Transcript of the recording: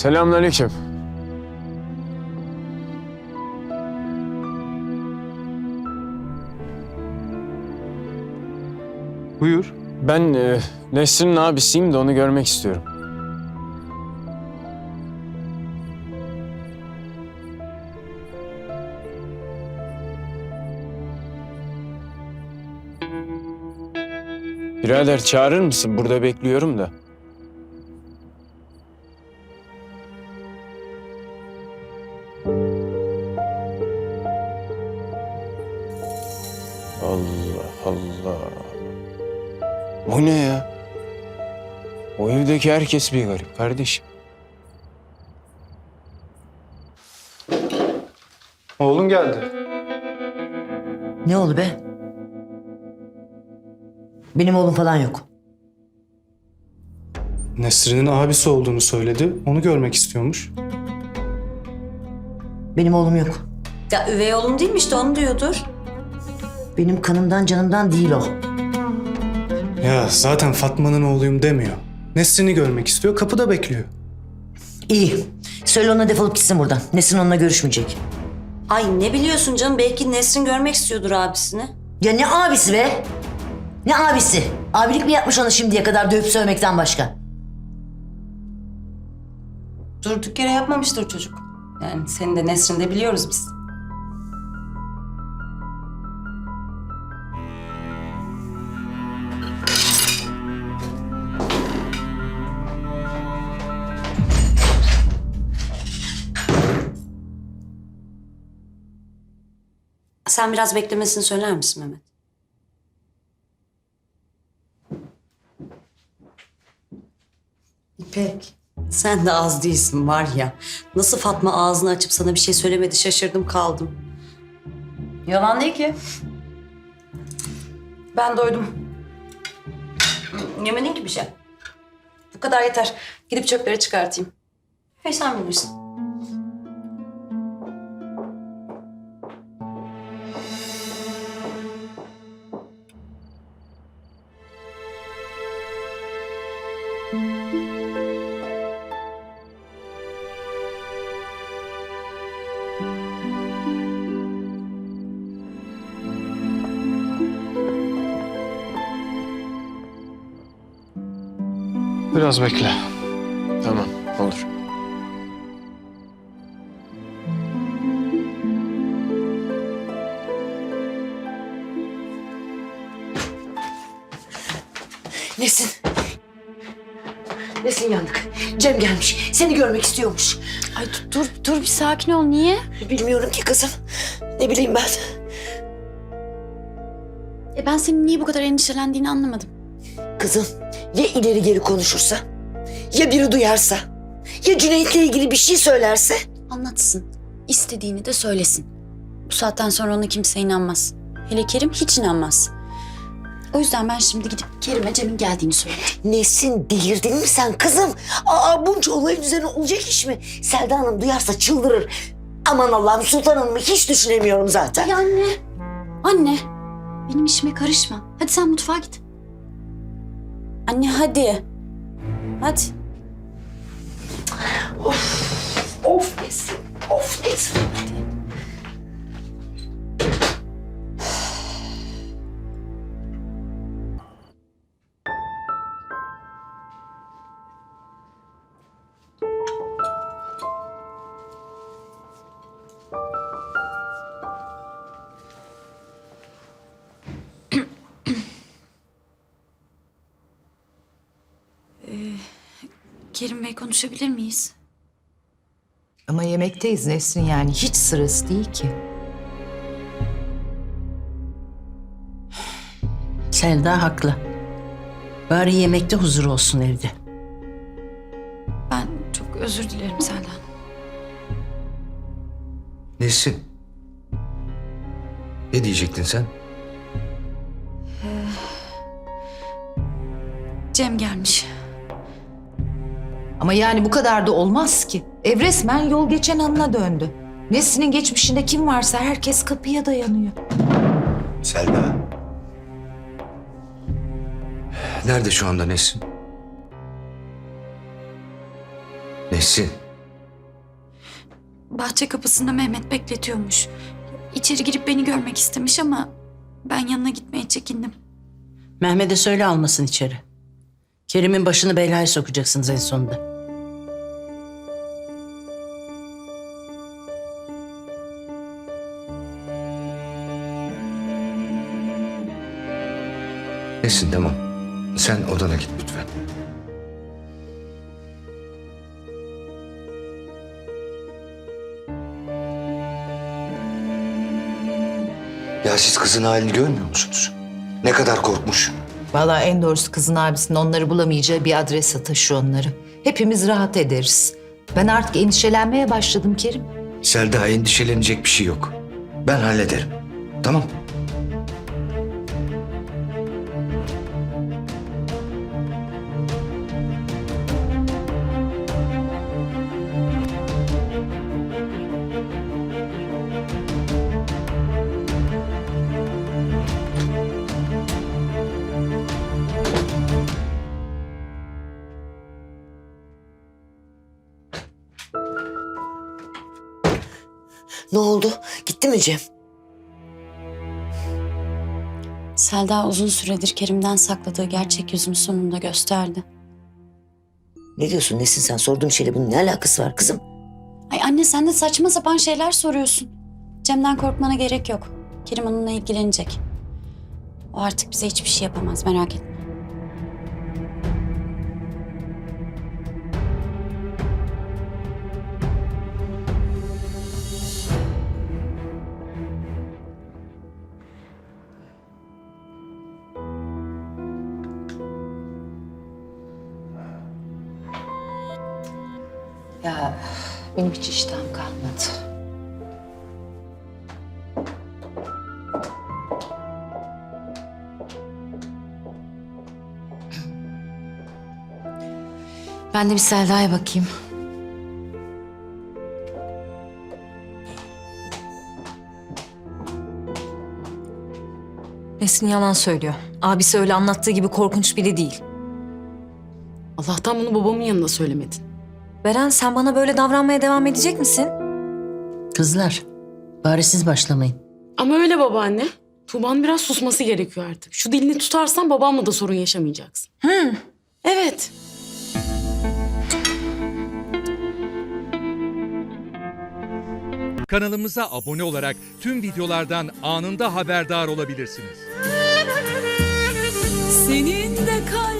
Selamünaleyküm. Buyur. Ben e, Nesrin'in abisiyim de onu görmek istiyorum. Birader çağırır mısın? Burada bekliyorum da. Allah Allah. O ne ya? O evdeki herkes bir garip kardeşim. Oğlun geldi. Ne oldu be? Benim oğlum falan yok. Nesrin'in abisi olduğunu söyledi. Onu görmek istiyormuş. Benim oğlum yok. Ya üvey oğlum değilmiş de onu diyordur. Benim kanımdan canımdan değil o. Ya zaten Fatma'nın oğluyum demiyor. Nesrin'i görmek istiyor. Kapıda bekliyor. İyi. Söyle ona defolup gitsin buradan. Nesin onunla görüşmeyecek. Ay ne biliyorsun canım belki Nesrin görmek istiyordur abisini. Ya ne abisi be? Ne abisi? Abilik mi yapmış ona şimdiye kadar dövüp sövmekten başka? Durduk yere yapmamıştır çocuk. Yani seni de Nesrin de biliyoruz biz. Sen biraz beklemesini söyler misin Mehmet? İpek. Sen de az değilsin var ya. Nasıl Fatma ağzını açıp sana bir şey söylemedi şaşırdım kaldım. Yalan değil ki. Ben doydum. Yemedin ki bir şey. Bu kadar yeter. Gidip çöpleri çıkartayım. Hey sen bilirsin. Biraz bekle. Cem gelmiş. Seni görmek istiyormuş. Ay dur, dur, dur bir sakin ol. Niye? Bilmiyorum ki kızım. Ne bileyim ben. E ben senin niye bu kadar endişelendiğini anlamadım. Kızım ya ileri geri konuşursa? Ya biri duyarsa? Ya Cüneyt'le ilgili bir şey söylerse? Anlatsın. İstediğini de söylesin. Bu saatten sonra ona kimse inanmaz. Hele Kerim hiç inanmaz. O yüzden ben şimdi gidip Kerim'e Cem'in geldiğini söyleyeceğim. Nesin delirdin mi sen kızım? Aa bunca olayın üzerine olacak iş mi? Selda Hanım duyarsa çıldırır. Aman Allah'ım Sultan Hanım'ı hiç düşünemiyorum zaten. Ya anne. Anne. Benim işime karışma. Hadi sen mutfağa git. Anne hadi. Hadi. Of Nesin, of Nesin. Kerim Bey konuşabilir miyiz? Ama yemekteyiz Nesrin yani hiç sırası değil ki. Selda haklı. Bari yemekte huzur olsun evde. Ben çok özür dilerim Selda. Nesin? Ne diyecektin sen? Cem gelmiş. Ama yani bu kadar da olmaz ki. Ev resmen yol geçen anına döndü. Nesrin'in geçmişinde kim varsa herkes kapıya dayanıyor. Selda. Nerede şu anda Nesin? Nesin? Bahçe kapısında Mehmet bekletiyormuş. İçeri girip beni görmek istemiş ama ben yanına gitmeye çekindim. Mehmet'e söyle almasın içeri. Kerim'in başını belaya sokacaksınız en sonunda. Nesin tamam. Sen odana git lütfen. Ya siz kızın halini görmüyor musunuz? Ne kadar korkmuş. Vallahi en doğrusu kızın abisinin onları bulamayacağı bir adrese taşı onları. Hepimiz rahat ederiz. Ben artık endişelenmeye başladım Kerim. Selda endişelenecek bir şey yok. Ben hallederim. Tamam. Ne oldu? Gitti mi Cem? Selda uzun süredir Kerim'den sakladığı gerçek yüzünü sonunda gösterdi. Ne diyorsun Nesin sen? Sorduğum şeyle bunun ne alakası var kızım? Ay anne sen de saçma sapan şeyler soruyorsun. Cem'den korkmana gerek yok. Kerim onunla ilgilenecek. O artık bize hiçbir şey yapamaz merak etme. Ya benim hiç iştahım kalmadı. Ben de bir Selda'ya bakayım. Nesin yalan söylüyor. Abisi öyle anlattığı gibi korkunç biri değil. Allah'tan bunu babamın yanında söylemedin. Beren sen bana böyle davranmaya devam edecek misin? Kızlar, bari siz başlamayın. Ama öyle babaanne. Tuğba'nın biraz susması gerekiyor artık. Şu dilini tutarsan babamla da sorun yaşamayacaksın. Hı. Evet. Kanalımıza abone olarak tüm videolardan anında haberdar olabilirsiniz. Senin de kalbin